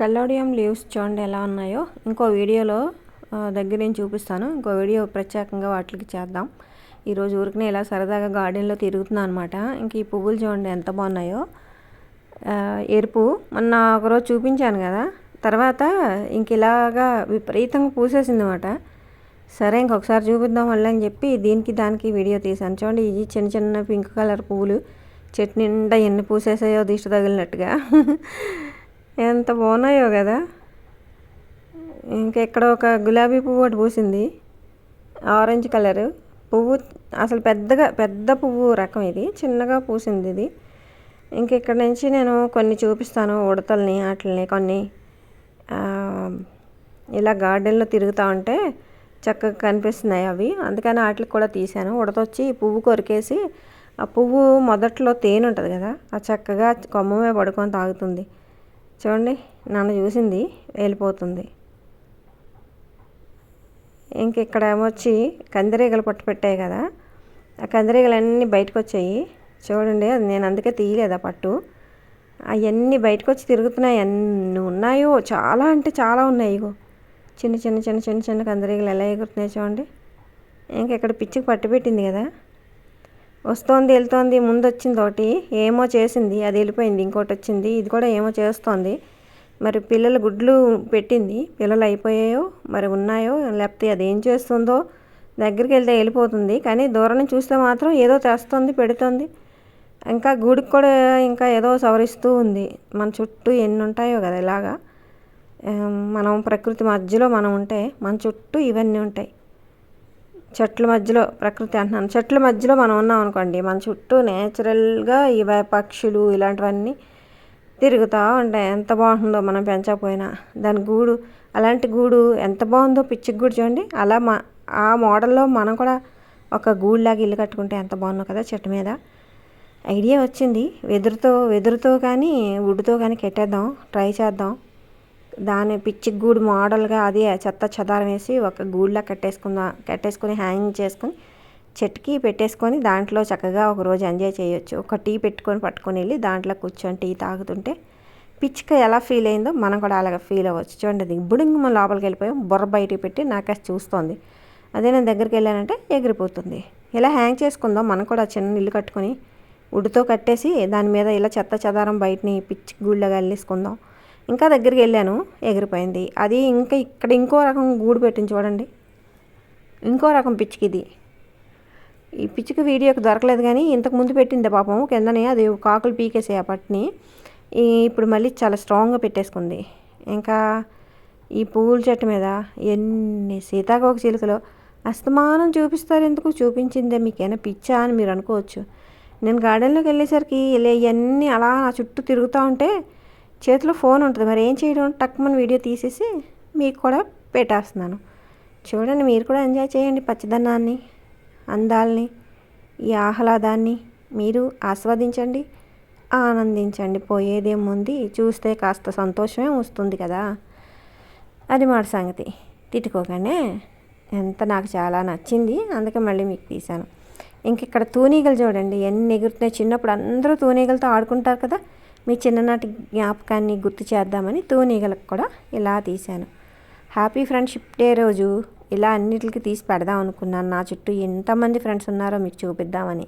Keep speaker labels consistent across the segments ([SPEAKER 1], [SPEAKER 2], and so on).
[SPEAKER 1] కల్లోడియం leaves చూడండి ఎలా ఉన్నాయో. ఇంకో వీడియోలో దగ్గర నుంచి చూపిస్తాను. ఇంకో వీడియో ప్రత్యేకంగా వాటికి చేద్దాం. ఈరోజు ఊరికనే ఇలా సరదాగా గార్డెన్లో తిరుగుతున్నాను అనమాట ఇంక ఈ పువ్వులు చూడండి ఎంత బాగున్నాయో. ఎరుపు. మొన్న ఒకరోజు చూపించాను కదా. తర్వాత ఇంక ఇలాగా విపరీతంగా పూసేసింది అనమాట సరే ఇంకొకసారి చూపిద్దాం వల్ల అని చెప్పి దీనికి దానికి వీడియో తీసాను చూడండి ఇది చిన్న చిన్న పింక్ కలర్ పువ్వులు చెట్టు నిండా ఎన్ని పూసేసాయో దిష్టి తగిలినట్టుగా. ఎంత బాగున్నాయో కదా. ఇంకెక్కడ ఒక గులాబీ పువ్వు ఒకటి పూసింది. Orange colour. పువ్వు అసలు పెద్దగా పెద్ద పువ్వు రకం ఇది. చిన్నగా పూసింది ఇది. ఇంక ఇక్కడ నుంచి నేను కొన్ని చూపిస్తాను ఉడతల్ని వాటిని కొన్ని. ఇలా గార్డెన్లో తిరుగుతూ ఉంటే చక్కగా కనిపిస్తున్నాయి అవి. అందుకని వాటికి కూడా తీశాను. ఉడతొచ్చి పువ్వు కొరికేసి ఆ పువ్వు మొదట్లో తేనె ఉంటుంది కదా ఆ చక్కగా కొమ్మమే పడుకొని తాగుతుంది. చూడండి నన్ను చూసింది వెళ్ళిపోతుంది. ఇంక ఇక్కడ ఏమొచ్చి కందిరీగలు పట్టు పెట్టాయి కదా. ఆ కందిరీగలన్నీ బయటకు వచ్చాయి చూడండి అది నేను అందుకే తీయలేదు ఆ పట్టు. అవన్నీ బయటకు వచ్చి తిరుగుతున్నాయి. ఎన్ని ఉన్నాయో చాలా అంటే చాలా ఉన్నాయి ఇగో. చిన్న చిన్న చిన్న చిన్న చిన్న కందిరీగలు ఎలా ఎగురుతున్నాయి చూడండి. ఇంక ఇక్కడ పిచ్చికి పట్టు పెట్టింది కదా. వస్తోంది వెళ్తోంది ముందు వచ్చింది ఒకటి. ఏమో చేసింది అది వెళ్ళిపోయింది ఇంకోటి వచ్చింది ఇది కూడా ఏమో చేస్తోంది. మరి పిల్లలు గుడ్లు పెట్టింది పిల్లలు అయిపోయాయో మరి ఉన్నాయో లేకపోతే అది ఏం చేస్తుందో దగ్గరికి వెళ్తే వెళ్ళిపోతుంది. కానీ దూరం చూస్తే మాత్రం ఏదో తెస్తుంది పెడుతుంది. ఇంకా గూడికి కూడా ఇంకా ఏదో సవరిస్తూ ఉంది. మన చుట్టూ ఎన్ని ఉంటాయో కదా ఇలాగా. మనం ప్రకృతి మధ్యలో మనం ఉంటే మన చుట్టూ ఇవన్నీ ఉంటాయి. చెట్ల మధ్యలో ప్రకృతి అంటున్నాను. చెట్ల మధ్యలో మనం ఉన్నాం అనుకోండి మన చుట్టూ నేచురల్గా ఇవే పక్షులు ఇలాంటివన్నీ తిరుగుతూ ఉంటాయి. ఎంత బాగుంటుందో మనం పెంచకపోయినా. దాని గూడు అలాంటి గూడు ఎంత బాగుందో పిచ్చికి గూడు చూడండి. అలా మా ఆ మోడల్లో మనం కూడా ఒక గూడులాగా ఇల్లు కట్టుకుంటే ఎంత బాగుందో కదా చెట్టు మీద. ఐడియా వచ్చింది. వెదురుతో వెదురుతో కానీ వుడ్తో కానీ కట్టేద్దాం ట్రై చేద్దాం. దాని పిచ్చి గూడు మోడల్గా అది చెత్త చెదారం వేసి ఒక గూడులా కట్టేసుకుందాం కట్టేసుకొని హ్యాంగింగ్ చేసుకొని చెట్టుకి పెట్టేసుకొని దాంట్లో చక్కగా ఒక రోజు ఎంజాయ్ చేయొచ్చు. ఒక టీ పెట్టుకొని పట్టుకొని వెళ్ళి దాంట్లో కూర్చొని టీ తాగుతుంటే పిచ్చిక ఎలా ఫీల్ అయిందో మనం కూడా అలాగ ఫీల్ అవ్వచ్చు. చూడండి అది బుడింగ్ మనం లోపలికి వెళ్ళిపోయాం. బుర్ర బయటికి పెట్టి నాకే చూస్తోంది. అదే నేను దగ్గరికి వెళ్ళానంటే ఎగిరిపోతుంది. ఇలా హ్యాంగ్ చేసుకుందాం మనం కూడా చిన్న ఇల్లు కట్టుకొని ఉడితో కట్టేసి దాని మీద ఇలా చెత్త చెదారం బయటని పిచ్చి గూళ్ళగా వెళ్ళేసుకుందాం ఇంకా దగ్గరికి వెళ్ళాను ఎగిరిపోయింది. అది ఇంకా ఇక్కడ ఇంకో రకం గూడు పెట్టింది చూడండి. ఇంకో రకం పిచ్చికి ఇది. ఈ పిచ్చికి వీడియోకి దొరకలేదు కానీ ఇంతకు ముందు పెట్టింది పాపం కిందనే అది కాకులు పీకేసే ఆ పట్టిని. ఇప్పుడు మళ్ళీ చాలా స్ట్రాంగ్గా పెట్టేసుకుంది. ఇంకా ఈ పువ్వుల చెట్టు మీద ఎన్ని సీతాకోక చిలుకలు అస్తమానం చూపిస్తారు ఎందుకు? చూపించిందే మీకైనా పిచ్చా అని మీరు అనుకోవచ్చు. నేను గార్డెన్లోకి వెళ్ళేసరికి ఇలా ఇవన్నీ అలా నా చుట్టూ తిరుగుతూ ఉంటే చేతిలో ఫోన్ ఉంటుంది. మరి ఏం చేయడం? టక్మన్ వీడియో తీసేసి మీకు కూడా పెట్టేస్తున్నాను. చూడండి మీరు కూడా ఎంజాయ్ చేయండి పచ్చదనాన్ని అందాల్ని ఈ ఆహ్లాదాన్ని మీరు ఆస్వాదించండి ఆనందించండి. పోయేదేముంది చూస్తే కాస్త సంతోషమే వస్తుంది కదా. అది మాట సంగతి. తిట్టుకోగానే ఎంత నాకు చాలా నచ్చింది అందుకే మళ్ళీ మీకు తీశాను. ఇంక ఇక్కడ తూనీగలు చూడండి. ఎన్ని ఎగురుతున్నాయి. చిన్నప్పుడు అందరూ తూనీగలతో ఆడుకుంటారు కదా. మీ చిన్ననాటి జ్ఞాపకాన్ని గుర్తు చేద్దామని తూనీగలకు కూడా ఇలా తీశాను. హ్యాపీ ఫ్రెండ్షిప్ డే రోజు ఇలా అన్నిటికి తీసి పెడదాం అనుకున్నాను. నా చుట్టూ ఎంతమంది ఫ్రెండ్స్ ఉన్నారో మీకు చూపిద్దామని.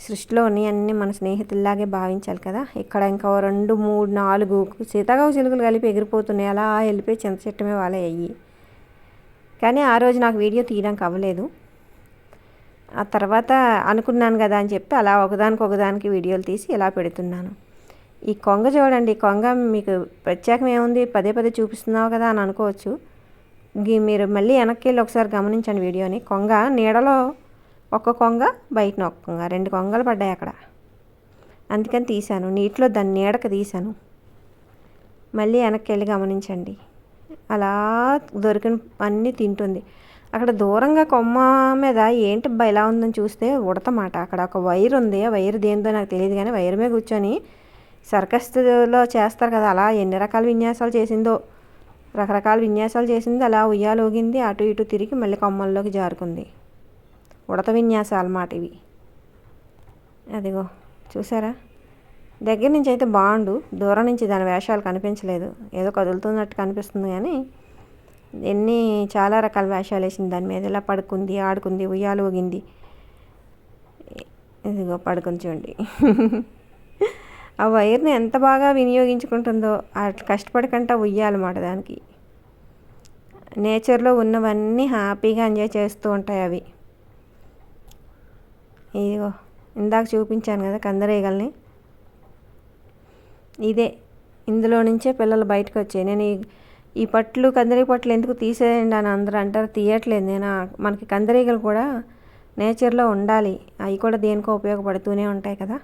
[SPEAKER 1] సృష్టిలోని అన్ని మన స్నేహితుల్లాగే భావించాలి కదా. ఇక్కడ ఇంకా రెండు మూడు నాలుగు సీతాగా చిలుకలు కలిపి ఎగిరిపోతున్నాయి. అలా వెళ్ళిపోయి చింత చెట్టమే వాళ్ళే అయ్యి. కానీ ఆ రోజు నాకు వీడియో తీయడానికి అవ్వలేదు. ఆ తర్వాత అనుకున్నాను కదా అని చెప్పి అలా ఒకదానికి ఒకదానికి వీడియోలు తీసి ఇలా పెడుతున్నాను. ఈ కొంగ చూడండి కొంగ మీకు ప్రత్యేకం ఏముంది? పదే పదే చూపిస్తున్నావు కదా అని అనుకోవచ్చు. మీరు మళ్ళీ వెనక్కి వెళ్ళి ఒకసారి గమనించండి వీడియోని. కొంగ నీడలో ఒక కొంగ బయటన ఒక కొంగ. రెండు కొంగలు పడ్డాయి అక్కడ. అందుకని తీశాను. నీటిలో దాన్ని నీడకు తీశాను. మళ్ళీ వెనక్కి వెళ్ళి గమనించండి. అలా దొరికిన అన్నీ తింటుంది. అక్కడ దూరంగా కొమ్మ మీద ఏంటి అబ్బా ఇలా ఉందని చూస్తే ఉడతమాట. అక్కడ ఒక వైర్ ఉంది. ఆ వైర్ దేంతో నాకు తెలియదు కానీ వైర్ మీద కూర్చొని సర్కస్లో చేస్తారు కదా అలా ఎన్ని రకాల విన్యాసాలు చేసిందో. రకరకాల విన్యాసాలు చేసింది అలా ఉయ్యాలోగింది అటు ఇటు తిరిగి మళ్ళీ కొమ్మల్లోకి జారుకుంది. ఉడత విన్యాసాలు మాట ఇవి. అదిగో చూసారా? దగ్గర నుంచి అయితే బాగుండు దూరం నుంచి దాని వేషాలు కనిపించలేదు. ఏదో కదులుతున్నట్టు కనిపిస్తుంది కానీ ఎన్ని చాలా రకాల వేషాలు వేసింది. దాని మీద ఇలా పడుకుంది ఆడుకుంది ఉయ్యాలు ఊగింది ఇదిగో పడుకుని చూడండి. ఆ వైర్ని ఎంత బాగా వినియోగించుకుంటుందో అట్లా కష్టపడకుండా ఉయ్యాలన్నమాట దానికి. నేచర్లో ఉన్నవన్నీ హ్యాపీగా ఎంజాయ్ చేస్తూ ఉంటాయి అవి. ఇదిగో ఇందాక చూపించాను కదా కందరేగల్ని. ఇదే ఇందులో నుంచే పిల్లలు బయటకు వచ్చాయి. నేను ఈ ఈ పట్లు కందిరీ పట్లు ఎందుకు తీసేయండి అని అందరూ అంటారు. తీయట్లేదు. నేను మనకి కందిరీగలు కూడా నేచర్లో ఉండాలి. అవి కూడా దేనికో ఉపయోగపడుతూనే ఉంటాయి కదా.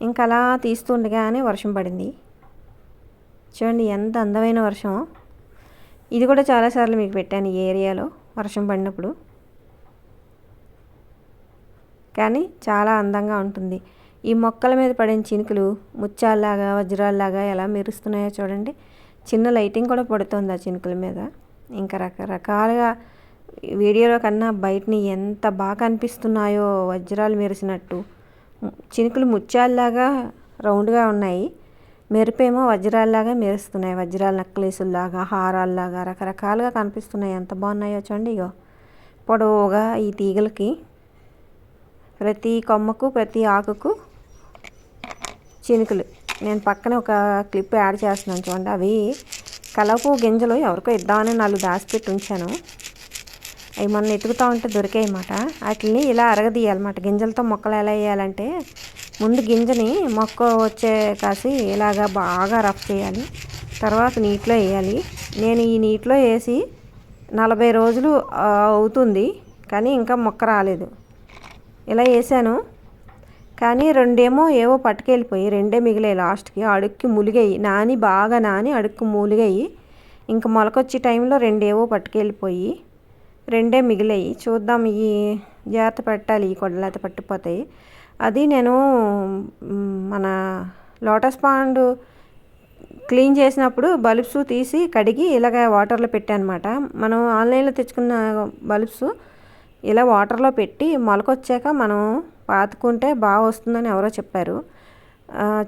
[SPEAKER 1] ఇంకా అలా తీస్తుండగానే వర్షం పడింది. చూడండి ఎంత అందమైన వర్షం. ఇది కూడా చాలాసార్లు మీకు పెట్టాను ఈ ఏరియాలో వర్షం పడినప్పుడు. కానీ చాలా అందంగా ఉంటుంది. ఈ మొక్కల మీద పడిన చినుకులు ముత్యాల్లాగా వజ్రాల్లాగా ఎలా మెరుస్తున్నాయో చూడండి. చిన్న లైటింగ్ కూడా పడుతుంది ఆ చినుకుల మీద. ఇంకా రకరకాలుగా వీడియోలో కన్నా బయటని ఎంత బాగా కనిపిస్తున్నాయో వజ్రాలు మెరిసినట్టు. చినుకులు ముత్యాల్లాగా రౌండ్గా ఉన్నాయి. మెరుపేమో వజ్రాల్లాగా మెరుస్తున్నాయి. వజ్రాల నక్లెసుల్లాగా హారాల్లాగా రకరకాలుగా కనిపిస్తున్నాయి. ఎంత బాగున్నాయో చూడండి ఇగో. పొడవుగా ఈ తీగలకి ప్రతి కొమ్మకు ప్రతి ఆకుకు చినుకులు. నేను పక్కన ఒక క్లిప్ యాడ్ చేస్తున్నాను చూడండి. అవి కలపు గింజలు ఎవరికో ఇద్దామని నాలుగు దాచిపెట్టి ఉంచాను. అవి మొన్న ఎతుకుతూ ఉంటే దొరికాయి అన్నమాట వాటిని ఇలా అరగదీయాలన్నమాట గింజలతో మొక్కలు ఎలా వేయాలంటే ముందు గింజని మొక్క వచ్చే కాసి ఇలాగా బాగా రఫ్ చేయాలి. తర్వాత నీటిలో వేయాలి. నేను ఈ నీటిలో వేసి నలభై రోజులు అవుతుంది కానీ ఇంకా మొక్క రాలేదు. ఇలా వేసాను. కానీ రెండేమో ఏవో పట్టుకెళ్ళిపోయి రెండే మిగిలాయి లాస్ట్కి. అడుక్కి ములిగాయి. నాని బాగా నాని అడుక్కు మూలిగాయి. ఇంక మొలకొచ్చే టైంలో రెండేవో పట్టుకెళ్ళిపోయి రెండే మిగిలాయి. చూద్దాం ఈ జాగ్రత్త పెట్టాలి ఈ కొడలైతే పట్టిపోతాయి. అది నేను మన లోటస్ పాండ్ క్లీన్ చేసినప్పుడు బల్బ్స్ తీసి కడిగి ఇలాగ వాటర్లో పెట్టానమాట. మనం ఆన్లైన్లో తెచ్చుకున్న బల్బ్స్ ఇలా వాటర్లో పెట్టి మొలకొచ్చాక మనం పాతుకుంటే బాగా వస్తుందని ఎవరో చెప్పారు.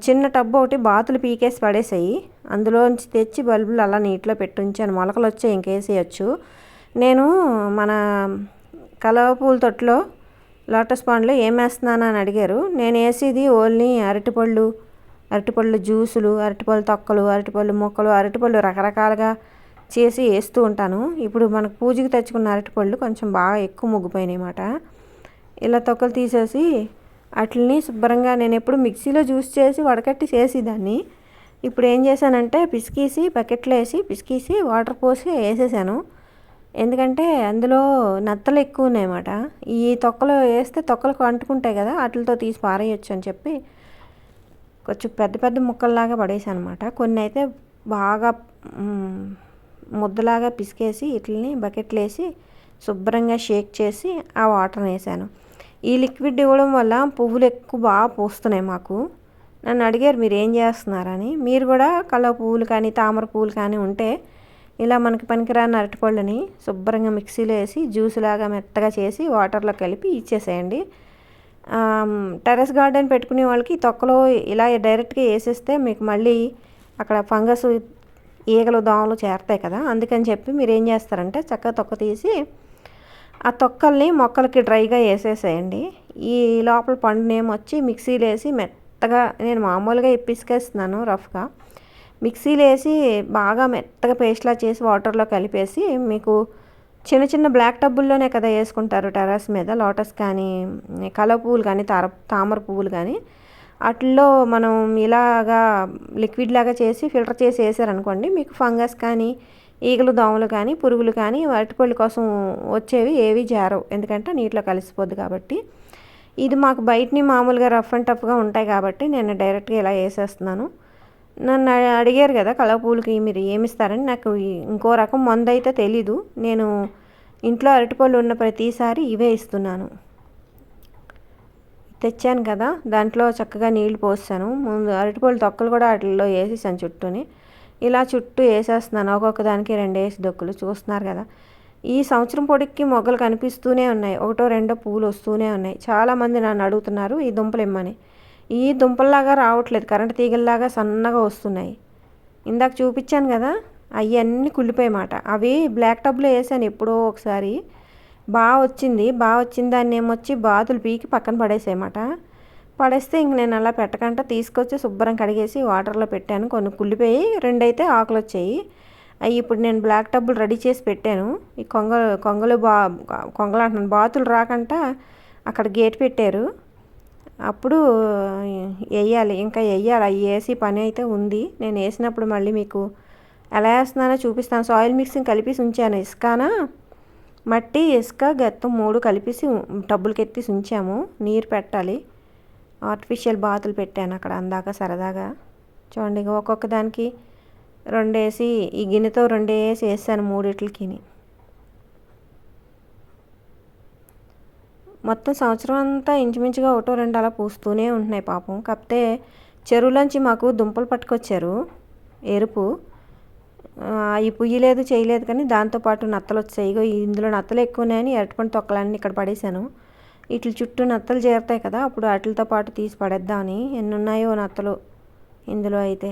[SPEAKER 1] చిన్న టబ్బు ఒకటి బాతులు పీకేసి పడేసాయి. అందులోంచి తెచ్చి బల్బులు అలా నీటిలో పెట్టి ఉంచాను. మొలకలు వచ్చాయి ఇంకేసేయచ్చు. నేను మన కలవ పూల తొట్టులో లోటస్ పాండ్లో ఏం వేస్తున్నాను అని అడిగారు. నేను వేసేది ఓన్లీ అరటిపళ్ళు అరటిపళ్ళు జ్యూసులు అరటిపళ్ళు తొక్కలు అరటిపళ్ళు మొక్కలు అరటిపళ్ళు రకరకాలుగా చేసి వేస్తూ ఉంటాను. ఇప్పుడు మనకు పూజకి తెచ్చుకున్న అరటిపళ్ళు కొంచెం బాగా ఎక్కువ ముగ్గిపోయినాయి అన్నమాట. ఇలా తొక్కలు తీసేసి వాటిని శుభ్రంగా నేను ఎప్పుడు మిక్సీలో జ్యూస్ చేసి వడకట్టి చేసేదాన్ని. ఇప్పుడు ఏం చేశానంటే పిసికేసి బకెట్లో వేసి పిసికేసి వాటర్ పోసి వేసేసాను. ఎందుకంటే అందులో నత్తలు ఎక్కువ ఉన్నాయన్నమాట. ఈ తొక్కలు వేస్తే తొక్కలకు అంటుకుంటాయి కదా వాటితో తీసి పారేయచ్చు అని చెప్పి కొంచెం పెద్ద పెద్ద ముక్కల్లాగా పడేసాను అనమాట కొన్ని అయితే బాగా ముద్దలాగా పిసికేసి ఇట్లని బకెట్లు వేసి శుభ్రంగా షేక్ చేసి ఆ వాటర్ని వేసాను. ఈ లిక్విడ్ ఇవ్వడం వల్ల పువ్వులు ఎక్కువ బాగా పూస్తున్నాయి మాకు. నన్ను అడిగారు మీరు ఏం చేస్తున్నారని? మీరు కూడా కలవ పువ్వులు కానీ తామర పువ్వులు కానీ ఉంటే ఇలా మనకి పనికిరాని అరటిపళ్ళని శుభ్రంగా మిక్సీలో వేసి జ్యూస్ లాగా మెత్తగా చేసి వాటర్లో కలిపి ఇచ్చేసేయండి. టెరెస్ గార్డెన్ పెట్టుకునే వాళ్ళకి తొక్కలో ఇలా డైరెక్ట్గా వేసేస్తే మీకు మళ్ళీ అక్కడ ఫంగస్ ఈగలు దోమలు చేరతాయి కదా. అందుకని చెప్పి మీరు ఏం చేస్తారంటే చక్కగా తొక్క తీసి ఆ తొక్కల్ని మొక్కలకి డ్రైగా వేసేసేయండి. ఈ లోపల పండునేమొచ్చి మిక్సీలో వేసి మెత్తగా నేను మామూలుగా ఇప్పిసుకేస్తున్నాను రఫ్గా. మిక్సీలో వేసి బాగా మెత్తగా పేస్ట్లా చేసి వాటర్లో కలిపేసి మీకు చిన్న చిన్న బ్లాక్ టబ్బుల్లోనే కదా వేసుకుంటారు టెర్రస్ మీద లోటస్ కానీ కల పువ్వులు కానీ తార తామర పువ్వులు కానీ. వాటిల్లో మనం ఇలాగా లిక్విడ్ లాగా చేసి ఫిల్టర్ చేసి వేసారనుకోండి మీకు ఫంగస్ కానీ ఈగలు దోమలు కానీ పురుగులు కానీ అరటిపళ్ళు కోసం వచ్చేవి ఏవి జారవు. ఎందుకంటే నీటిలో కలిసిపోద్ది కాబట్టి. ఇది మాకు బయటని మామూలుగా రఫ్ అండ్ టఫ్గా ఉంటాయి కాబట్టి నేను డైరెక్ట్గా ఇలా వేసేస్తున్నాను. నన్ను అడిగారు కదా కలపూలకి మీరు ఏమిస్తారని నాకు ఇంకో రకం మందు అయితే తెలీదు. నేను ఇంట్లో అరటిపళ్ళు ఉన్న ప్రతిసారి ఇవే ఇస్తున్నాను. తెచ్చాను కదా దాంట్లో చక్కగా నీళ్ళు పోస్తాను. ముందు అరటిపళ్ళు తొక్కలు కూడా వాటిల్లో వేసేసాను చుట్టూని. ఇలా చుట్టూ వేసేస్తున్నాను. ఒక్కొక్క దానికి రెండేసి దొక్కులు చూస్తున్నారు కదా. ఈ సంవత్సరం పొడికి మొగ్గలు కనిపిస్తూనే ఉన్నాయి. ఒకటో రెండో పువ్వులు వస్తూనే ఉన్నాయి. చాలామంది నన్ను అడుగుతున్నారు ఈ దుంపలు ఇమ్మని. ఈ దుంపల్లాగా రావట్లేదు. కరెంట్ తీగల్లాగా సన్నగా వస్తున్నాయి. ఇందాక చూపించాను కదా అవి అన్నీ కుళ్ళిపోయమాట అవి బ్లాక్ టబ్లో వేసాను ఎప్పుడో ఒకసారి. బాగా వచ్చింది. బాగా వచ్చిన దాన్ని ఏమొచ్చి బాతులు పీకి పక్కన పడేసాయమాట పడేస్తే ఇంక నేను అలా పెట్టకుండా తీసుకొచ్చి శుభ్రం కడిగేసి వాటర్లో పెట్టాను. కొన్ని కుళ్ళిపోయి రెండైతే ఆకులు వచ్చాయి. అవి ఇప్పుడు నేను బ్లాక్ టబ్బులు రెడీ చేసి పెట్టాను. ఈ కొంగలు కొంగలు బా కొంగలు అంటున్నాను. బాతులు రాకుండా అక్కడ గేట్ పెట్టారు. అప్పుడు వేయాలి ఇంకా వేయాలి అవి వేసి పని అయితే ఉంది. నేను వేసినప్పుడు మళ్ళీ మీకు ఎలా వేస్తున్నానో చూపిస్తాను. సాయిల్ మిక్సింగ్ కలిపి ఉంచాను. ఇసుకానా మట్టి ఇసుక గత్తం మూడు కలిపేసి టబ్బులకి ఎత్తి ఉంచాము. నీరు పెట్టాలి. ఆర్టిఫిషియల్ బాతులు పెట్టాను అక్కడ అందాక సరదాగా. చూడండి ఒక్కొక్క దానికి రెండేసి ఈ గిన్నెతో రెండేసి వేసాను మూడిట్లకి మొత్తం సంవత్సరం అంతా ఇంచుమించుగా ఒకటో రెండు అలా పూస్తూనే ఉంటున్నాయి పాపం. కాకపోతే చెరువులోంచి మాకు దుంపలు పట్టుకొచ్చారు ఎరుపు. అవి పుయ్యలేదు చేయలేదు కానీ దాంతోపాటు నత్తలు వచ్చాయి. ఇగో ఇందులో నత్తలు ఎక్కువ ఉన్నాయని ఎరటిపండు తొక్కలన్నీ ఇక్కడ పడేశాను. వీటి చుట్టూ నత్తలు చేరుతాయి కదా అప్పుడు వాటితో పాటు తీసి పడేద్దామని. ఎన్ని ఉన్నాయో నత్తలు ఇందులో అయితే.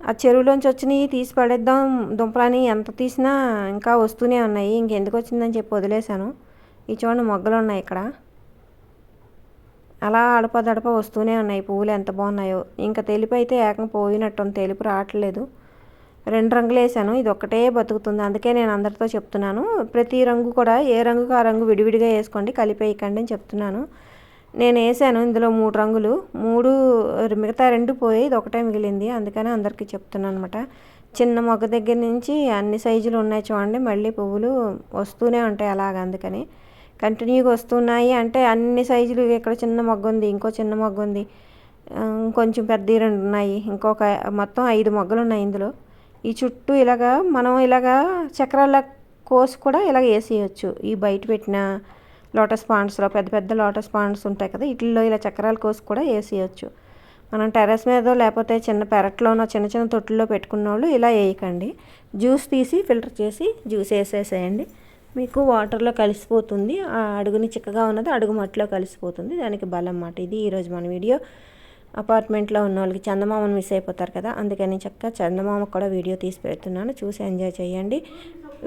[SPEAKER 1] ఆ చెరువులోంచి వచ్చినవి తీసి పడేద్దాం. దుంపలని ఎంత తీసినా ఇంకా వస్తూనే ఉన్నాయి. ఇంకెందుకు వచ్చిందని చెప్పి వదిలేశాను. ఈ చూడండి మొగ్గలు ఉన్నాయి ఇక్కడ. అలా అడప దడప వస్తూనే ఉన్నాయి. పువ్వులు ఎంత బాగున్నాయో. ఇంకా తెలుపు అయితే ఏకం పోయినట్టు తెలుపు రావట్లేదు. రెండు రంగులు వేసాను. ఇది ఒక్కటే బతుకుతుంది. అందుకే నేను అందరితో చెప్తున్నాను. ప్రతి రంగు కూడా ఏ రంగుకు ఆ రంగు విడివిడిగా వేసుకోండి. కలిపేయకండి అని చెప్తున్నాను. నేను వేసాను ఇందులో మూడు రంగులు. మూడు మిగతా రెండు పోయి ఇది ఒకటే మిగిలింది. అందుకని అందరికీ చెప్తున్నాను అనమాట చిన్న మొగ్గ దగ్గర నుంచి అన్ని సైజులు ఉన్నాయి చూడండి. మళ్ళీ పువ్వులు వస్తూనే ఉంటాయి అలాగ అందుకని. కంటిన్యూగా వస్తున్నాయి. అంటే అన్ని సైజులు ఇక్కడ చిన్న మొగ్గ ఉంది ఇంకో చిన్న మొగ్గ ఉంది. కొంచెం పెద్ద రెండు ఉన్నాయి. ఇంకొక మొత్తం ఐదు మొగ్గలు ఉన్నాయి ఇందులో. ఈ చుట్టూ ఇలాగా మనం ఇలాగా చక్రాల కోసి కూడా ఇలాగ వేసేయచ్చు. ఈ బయట పెట్టిన లోటస్ పాండ్స్లో పెద్ద పెద్ద లోటస్ పాండ్స్ ఉంటాయి కదా వీటిల్లో ఇలా చక్రాల కోసి కూడా వేసేయచ్చు. మనం టెర్రస్ మీద లేకపోతే చిన్న పెరట్లోనో చిన్న చిన్న తొట్టుల్లో పెట్టుకున్న వాళ్ళు ఇలా వేయకండి. జ్యూస్ తీసి ఫిల్టర్ చేసి జ్యూస్ వేసేసేయండి. మీకు వాటర్లో కలిసిపోతుంది. ఆ అడుగుని చిక్కగా ఉన్నది అడుగు మట్టిలో కలిసిపోతుంది. దానికి బలం అన్నమాట. ఇది ఈరోజు మన వీడియో. అపార్ట్మెంట్లో ఉన్న వాళ్ళకి చందమామను మిస్ అయిపోతారు కదా అందుకని చక్కగా చందమామ కూడా వీడియో తీసి పెడుతున్నాను. చూసి ఎంజాయ్ చేయండి.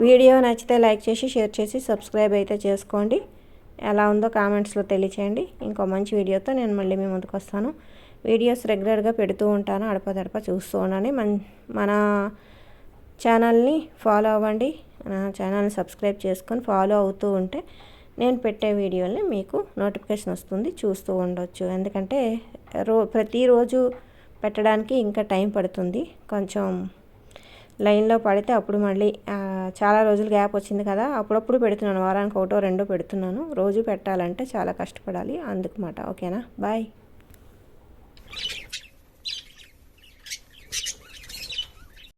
[SPEAKER 1] వీడియో నచ్చితే లైక్ చేసి షేర్ చేసి సబ్స్క్రైబ్ అయితే చేసుకోండి. ఎలా ఉందో కామెంట్స్లో తెలియచేయండి. ఇంకో మంచి వీడియోతో నేను మళ్ళీ మీ ముందుకు వస్తాను. వీడియోస్ రెగ్యులర్గా పెడుతూ ఉంటాను అడపదడప చూస్తూ ఉండండి. మన మన ఛానల్ని ఫాలో అవ్వండి. నా ఛానల్ని సబ్స్క్రైబ్ చేసుకొని ఫాలో అవుతూ ఉంటే నేను పెట్టే వీడియోని మీకు నోటిఫికేషన్ వస్తుంది చూస్తూ ఉండొచ్చు. ఎందుకంటే రో ప్రతిరోజు పెట్టడానికి ఇంకా టైం పడుతుంది. కొంచెం లైన్లో పడితే అప్పుడు మళ్ళీ చాలా రోజులు గ్యాప్ వచ్చింది కదా అప్పుడప్పుడు పెడుతున్నాను. వారానికి ఒకటో రెండో పెడుతున్నాను. రోజు పెట్టాలంటే చాలా కష్టపడాలి. అందుకు మాట. ఓకేనా? బాయ్.